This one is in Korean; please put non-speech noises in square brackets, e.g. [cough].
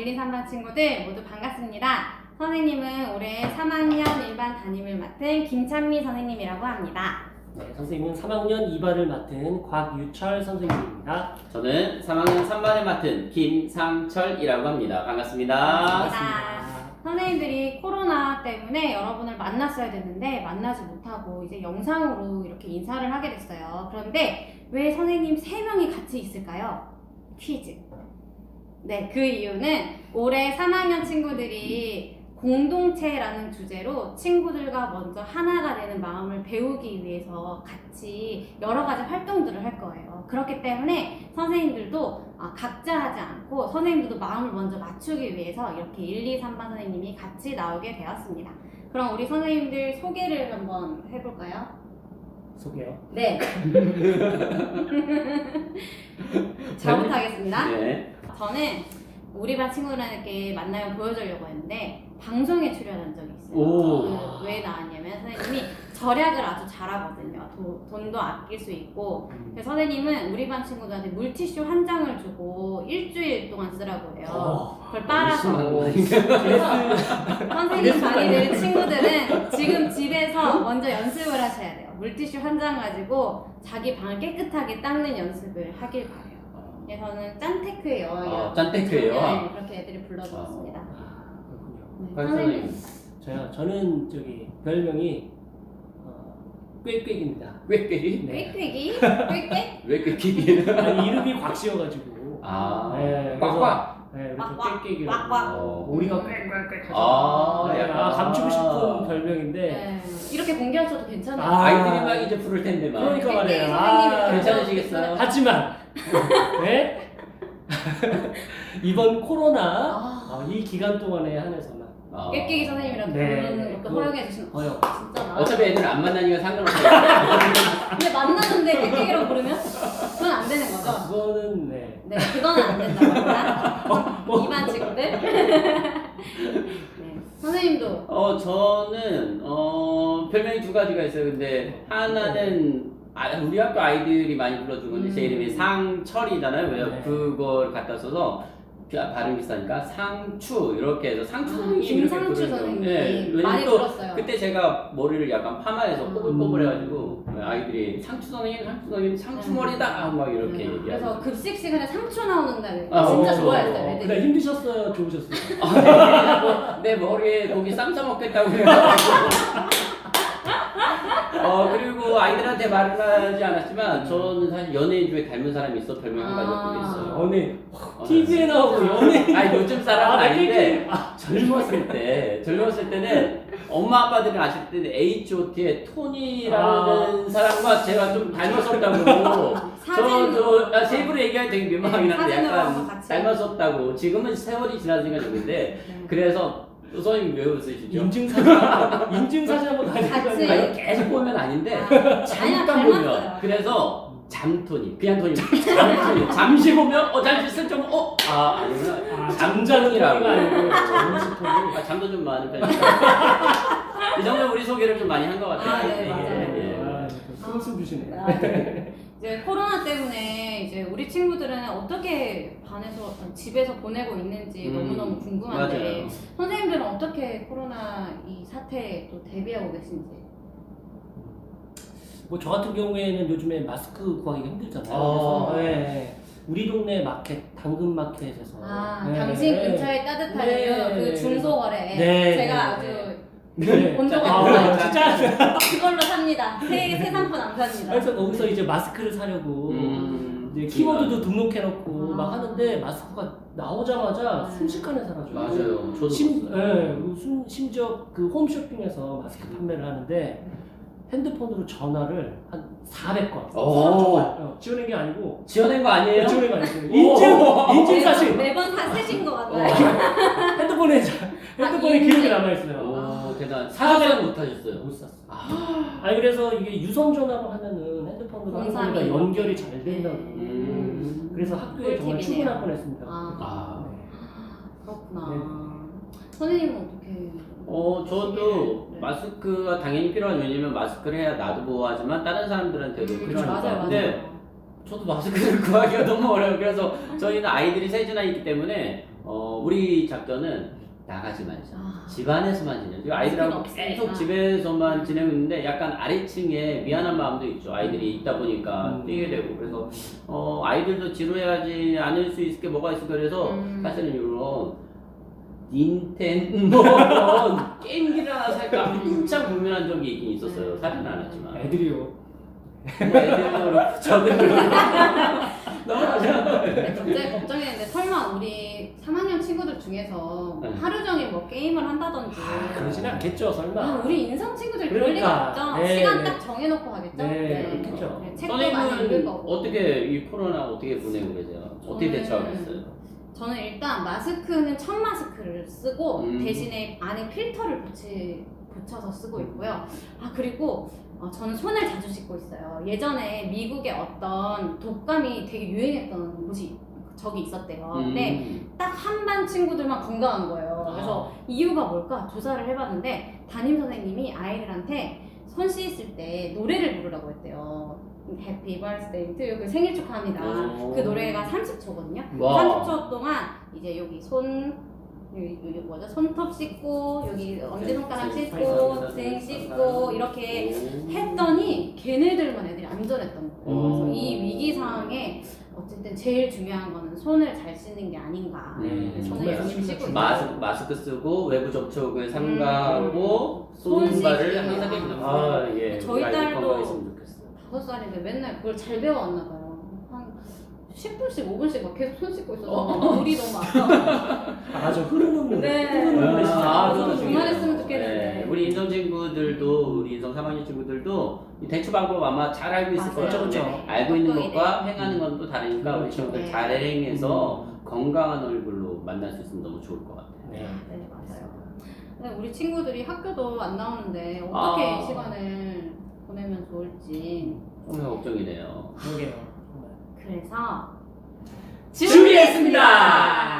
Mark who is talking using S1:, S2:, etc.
S1: 1, 2, 3반 친구들 모두 반갑습니다. 선생님은 올해 3학년 일반 담임을 맡은 김찬미 선생님이라고 합니다.
S2: 네, 선생님은 3학년 2반을 맡은 곽유철 선생님입니다.
S3: 저는 3학년 3반을 맡은 김상철이라고 합니다. 반갑습니다.
S1: 반갑습니다. 선생님들이 코로나 때문에 여러분을 만났어야 됐는데 만나지 못하고 이제 영상으로 이렇게 인사를 하게 됐어요. 그런데 왜 선생님 3명이 같이 있을까요? 퀴즈. 네, 그 이유는 올해 3학년 친구들이 공동체라는 주제로 친구들과 먼저 하나가 되는 마음을 배우기 위해서 같이 여러 가지 활동들을 할 거예요. 그렇기 때문에 선생님들도 아, 각자 하지 않고 선생님들도 마음을 먼저 맞추기 위해서 이렇게 1, 2, 3반 선생님이 같이 나오게 되었습니다. 그럼 우리 선생님들 소개를 한번 해볼까요?
S2: 소개요.
S1: 네. [laughs] 잘못하겠습니다.
S3: 네.
S1: 저는 우리 반 친구들에게 만나면 보여주려고 했는데 방송에 출연한 적이 있어요.
S3: 오.
S1: 그왜 나왔냐면 선생님이 절약을 아주 잘하거든요. 도- 돈도 아낄 수 있고 그래서 선생님은 우리 반 친구들한테 물티슈 한 장을 주고 일주일 동안 쓰라고 해요.
S2: 어,
S1: 그걸 빨아서 그래서 선생님 다니는 친구들은 지금 집에서 먼저 연습을 하셔야 돼요. 물티슈 한 장 가지고 자기 방을 깨끗하게 닦는 연습을 하길 바래요. 그래서는 짠테크의 여왕이라고
S3: 어, 짠테크의 여왕.
S1: 네, 그렇게 애들이 불러주었습니다.
S2: 아, 그렇군요.
S1: 네, 선생님.
S2: 저요, 저는 저기 별명이 어, 꾀꾀입니다.
S3: 꾀꾀기?
S2: 네.
S1: 꾀꾀기? 꾀꾀? [laughs]
S3: 왜 꾀끼기? [laughs]
S2: 아니, 이름이 곽씨여가지고.
S3: 아.
S2: 네,
S3: 꽉꽉.
S2: 네,
S1: 꽉꽉,
S2: 그래서 꾀꾀기라고.
S1: 꽉꽉.
S3: 어.
S2: 우리가 꾀꾀꾀
S3: 아,
S2: 네,
S3: 약간.
S2: 아, 감추고 싶은 별명인데.
S1: 네. 이렇게 공개하셔도 괜찮아요.
S2: 아,
S3: 아이들이 막 이제 부를 텐데 막.
S2: 그러니까 말이에요. 아,
S3: 괜찮으시겠어요?
S2: 하지만 네? [laughs] 이번 코로나
S1: 아.
S2: 어, 이 기간 동안에 한해서만
S3: 어.
S1: 꾀꾀기 선생님이라고
S2: 네,
S1: 부르는 것도
S2: 그거-
S1: 허용해 주시면
S2: 어요.
S1: 진짜 나.
S3: 어차피 애들 안 만나니까 상관없어요. [laughs]
S1: 근데 만났는데 꾀꾀기라고 부르면 그건 안 되는 거죠?
S2: 그거는 네.
S1: 네, 그거는 안 된다고. [laughs]
S2: 어.
S1: 이반 친구들. 네, 선생님도
S3: 어 저는 어 별명이 두 가지가 있어요. 근데 하나는 아, 우리 학교 아이들이 많이 불러준 건데 제
S1: 음.
S3: 이름이 상철이잖아요. 왜요?
S2: 네.
S3: 그걸 갖다 써서 비- 발음 비슷하니까 상추 이렇게 해서 상추
S1: 아,
S3: 선생님 이렇게
S1: 김상추
S3: 부르죠.
S1: 선생님
S3: 네, 왜냐면
S1: 많이
S3: 또
S1: 들었어요.
S3: 그때 제가 머리를 약간 파마해서
S1: 음.
S3: 꼬불꼬불해가지고 아이들이 상추 선생님, 상추 선생님, 상추 머리다 막 이렇게
S1: 음,
S3: 얘기하고.
S1: 그래서 급식 시간에 상추 나오는 날
S3: 아,
S1: 진짜
S3: 어,
S1: 좋아했어요.
S3: 어,
S1: 애들이.
S2: 그래 힘드셨어요, 좋으셨어요.
S3: 아, 내 머리에 고기 쌈 싸 먹겠다고 해가지고. [laughs] 어, 그리고 아이들한테 말을 하지 않았지만, 저는 사실 연예인 중에 닮은 사람이 있어, 별명 한 가지 갖고 있어요.
S2: 연예
S3: 어,
S2: TV에 나오고 연예.
S3: 아니, 요즘 사람은
S2: 아,
S3: 아닌데,
S2: 아,
S3: 젊었을 때, 젊었을 때는 엄마 아빠들이 아실 때는 H.O.T의 토니라는 사람과 제가 좀 닮았었다고. [laughs]
S1: 사진으로.
S3: 저도 아, 제 입으로 얘기하기 되게 민망하긴 한데
S1: 사진으로
S3: 약간
S1: 같이.
S3: 닮았었다고. 지금은 세월이 지났으니까 좋은데,
S1: 네.
S3: 그래서 선생님 왜 웃으시죠?
S2: 인증 사진 인증 사진 한번
S1: 같이.
S2: 가지고
S3: 아니 계속 보면 아닌데
S1: 아,
S3: 잠깐 보면
S1: 닮았어요.
S3: 그래서 잠토니 그냥 토니 [laughs] 잠토니 잠시 보면 어 잠시 슬쩍 어아 아니구나
S2: 아,
S3: 잠장이라고.
S2: 잠장토니가 아니고 잠시 토니.
S3: 아, 잠도 좀 많은 편이다 [laughs] 이 정도 우리 소개를 좀 많이 한 것 같아요
S1: 아, 네,
S3: 예,
S1: 맞아요.
S3: 예, 예.
S2: 아, 큰 웃음 주시네.
S1: 아, 네. [laughs] 이제 코로나 때문에 이제 우리 친구들은 어떻게 반에서 집에서 보내고 있는지
S3: 음,
S1: 너무너무 궁금한데
S3: 맞아요.
S1: 선생님들은 어떻게 코로나 이 사태에 또 대비하고 계신지
S2: 뭐 저 같은 경우에는 요즘에 마스크 구하기가 힘들잖아요.
S3: 어.
S2: 그래서 예, 우리 동네 마켓, 당근 마켓에서
S1: 아
S2: 예,
S1: 당신
S2: 예.
S1: 근처에 따뜻한
S2: 네.
S1: 그 중소거래
S2: 네,
S1: 제가
S2: 네,
S1: 아주
S2: 네.
S1: 본도가
S2: 아,
S1: 높아요.
S2: 진짜.
S1: 그걸로 삽니다 새, 새 상품 안 삽니다
S2: 그래서 거기서 이제 마스크를 사려고
S3: 음,
S2: 이제 키보드도 등록해놓고
S1: 아.
S2: 막 하는데 마스크가 나오자마자
S1: 네.
S2: 순식간에 사라져요.
S3: 맞아요 저도
S2: 심,
S3: 그랬어요.
S2: 예, 그 순- 심지어 그 홈쇼핑에서 마스크 판매를 하는데 핸드폰으로 전화를 한 400건
S3: 오.
S2: 어, 지원한 게 아니고
S3: 지어낸 거 아니에요?
S2: 지원한 게 아니고 인증 인증 사실
S1: 매번 사, 세신 것
S2: 어,
S1: 같아요 [laughs]
S2: 핸드폰에 자- 핸드폰에
S1: 인증.
S2: 기록이 남아 있어요.
S3: 오 대단 사전 못하셨어요
S2: 못 샀어.
S3: 아,
S2: 아니 그래서 이게 유선 전화로 하면은 핸드폰으로
S1: 공삼이.
S2: 거보다 연결이 잘 된다고.
S3: 음.
S2: 그래서 학교에 정말
S1: 꿀팁이네요.
S2: 출근할 뻔했습니다.
S1: 아.
S3: 아.
S2: 네.
S1: 그렇구나
S2: 네.
S1: 선생님은 어떻게
S3: 어, 저도
S1: 네.
S3: 마스크가 당연히 필요한 왜냐면 마스크를 해야 나도 보호하지만 다른 사람들한테도
S1: 음,
S3: 필요하니까.
S1: 맞아요
S3: 근데
S1: 맞아요
S3: 저도 마스크를 [laughs] 구하기가 너무 어려워요. 그래서 저희는 아이들이 셋이나 있기 때문에 어, 우리 작전은 나가지 말자.
S1: 아.
S3: 집안에서만 지내죠. 아이들하고. 계속 집에서만 지내고 있는데 약간 아래층에 미안한 마음도 있죠. 아이들이 있다 보니까
S2: 음.
S3: 뛰게 되고 그래서 어, 아이들도 지루해하지 않을 수 있을 게 뭐가 있을까 그래서
S1: 음.
S3: 사실은 이런 닌텐도 [laughs] 게임기를 하나 살까 한참 고민한 적이 있긴 있었어요. 사진은 안 했지만
S2: 애들이요.
S3: 뭐 애들도 그렇 [laughs] 고 저도 그렇고 넘어가자.
S1: 근데 갑자기 걱정했는데 설마 우리 3학년 친구들 중에서
S3: 네.
S1: 하루 종일 뭐 게임을 한다든지
S2: 아, 그러지는 않겠죠, 설마.
S1: 아, 우리 인성 친구들 그럴
S2: 그러니까.
S1: 리가 없죠.
S2: 네,
S1: 시간
S2: 네.
S1: 딱 정해놓고 하겠죠.
S2: 네, 그렇겠죠.
S1: 네, 책도 많이 읽을
S3: 선생님은
S1: 거고.
S3: 어떻게 이 코로나 어떻게 보내고 계세요? 어떻게
S1: 저는-
S3: 대처하겠어요?
S1: 저는 일단 마스크는 천 마스크를 쓰고
S3: 음.
S1: 대신에 안에 필터를 붙이, 붙여서 쓰고 있고요. 아 그리고 어, 저는 손을 자주 씻고 있어요. 예전에 미국에 어떤 독감이 되게 유행했던 곳이 적이 있었대요.
S3: 음.
S1: 근데 딱 한 반 친구들만 건강한 거예요. 그래서 이유가 뭘까 조사를 해봤는데 담임 선생님이 아이들한테 손 씻을 때 노래를 부르라고 했대요. 해피 버스데이 투그 생일 축하합니다.
S3: 오.
S1: 그 노래가 30초거든요.
S3: 와.
S1: 30초 동안 이제 여기 손 여기, 여기 뭐죠? 손톱 씻고 여기 엄지손가락
S3: 네,
S1: 씻고 등 씻고 이렇게 했더니 걔네들만 애들이 안전했던 거예요. 그래서
S3: 오.
S1: 이 위기 상황에 어쨌든 제일 중요한 거는 손을 잘 씻는 게 아닌가.
S3: 네,
S1: 손을
S2: 정말
S1: 열심히 씻고 있어요.
S3: 마스크, 마스크 쓰고 외부 접촉을 삼가하고
S1: 손
S3: 손발을
S1: 씻기.
S3: 항상 깨끗.
S1: 아.
S3: 아 예.
S1: 저희
S3: 우리 아이들
S1: 딸도
S3: 건강했으면 좋겠어.
S1: 다섯 살인데 맨날 그걸 잘 배워왔나 봐요. 한 10분씩 5분씩 막 계속 손 씻고 있어서 물이 너무 아까워.
S2: 아, 저 흐르는 물에.
S1: 네.
S2: 흐르는 물에 진짜.
S3: 아,
S1: 저도
S3: 그거 2학년, 3학년 친구들도 이 대처 방법 아마 잘 알고 있을
S1: 맞아요.
S3: 거예요.
S2: 그쵸, 그쵸.
S3: 근데 알고 있는 것과 행하는 음. 건또 다르니까 우리
S2: 그렇죠.
S3: 친구들
S1: 네.
S3: 잘 행해서
S2: 음.
S3: 건강한 얼굴로 만날 수 있으면 너무 좋을 것 같아요.
S2: 네.
S1: 네, 맞아요. 근데 우리 음. 친구들이 학교도 안 나오는데 어떻게
S3: 아.
S1: 이 시간을 보내면 좋을지
S3: 너무 걱정이네요.
S2: 그러게요.
S1: 그래서
S3: 준비했습니다.